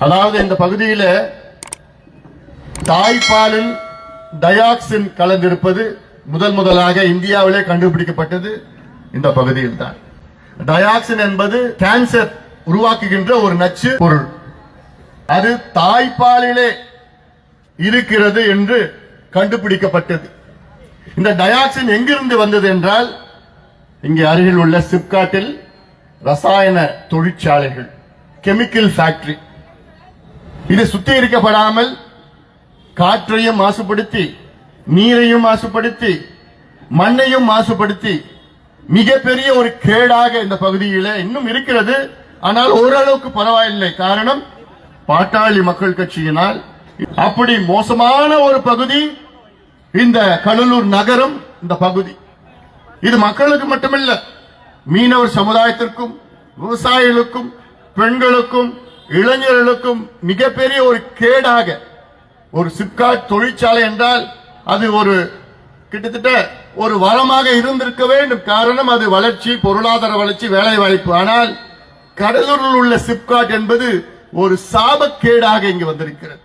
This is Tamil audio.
அதாவது இந்த பகுதியில தாய்ப்பாலில் டயாக்சின் கலந்திருப்பது முதல் முதலாக இந்தியாவிலே கண்டுபிடிக்கப்பட்டது இந்த பகுதியில் தான் டயாக்சின் என்பது கேன்சர் உருவாக்குகின்ற ஒரு நச்சு பொருள். அது தாய்ப்பாலிலே இருக்கிறது என்று கண்டுபிடிக்கப்பட்டது. இந்த டயாக்சின் எங்கிருந்து வந்தது என்றால் இங்கே அருகில் உள்ள சிப்காட்டில் ரசாயன தொழிற்சாலைகள் கெமிக்கல் ஃபேக்டரி இது சுத்திகரிக்கப்படாமல் காற்றையும் மாசுபடுத்தி நீரையும் மாசுபடுத்தி மண்ணையும் மாசுபடுத்தி மிகப்பெரிய ஒரு கேடாக இந்த பகுதியில இன்னும் இருக்கிறது. ஆனால் ஓரளவுக்கு பரவாயில்லை. காரணம் பாட்டாளி மக்கள் கட்சியினால் அப்படி மோசமான ஒரு பகுதி இந்த கடலூர் நகரம் இந்த பகுதி. இது மக்களுக்கு மட்டுமல்ல மீனவர் சமுதாயத்திற்கும் விவசாயிகளுக்கும் பெண்களுக்கும் இளைஞர்களுக்கும் மிகப்பெரிய ஒரு கேடாக ஒரு சிப்காட் தொழிற்சாலை என்றால் அது ஒரு கிட்டத்தட்ட ஒரு வளமாக இருந்திருக்க வேண்டும். காரணம் அது வளர்ச்சி பொருளாதார வளர்ச்சி வேலை வாய்ப்பு ஆனால் கடலூரில் உள்ள சிப்காட் என்பது ஒரு சாபக்கேடாக இங்கு வந்திருக்கிறது.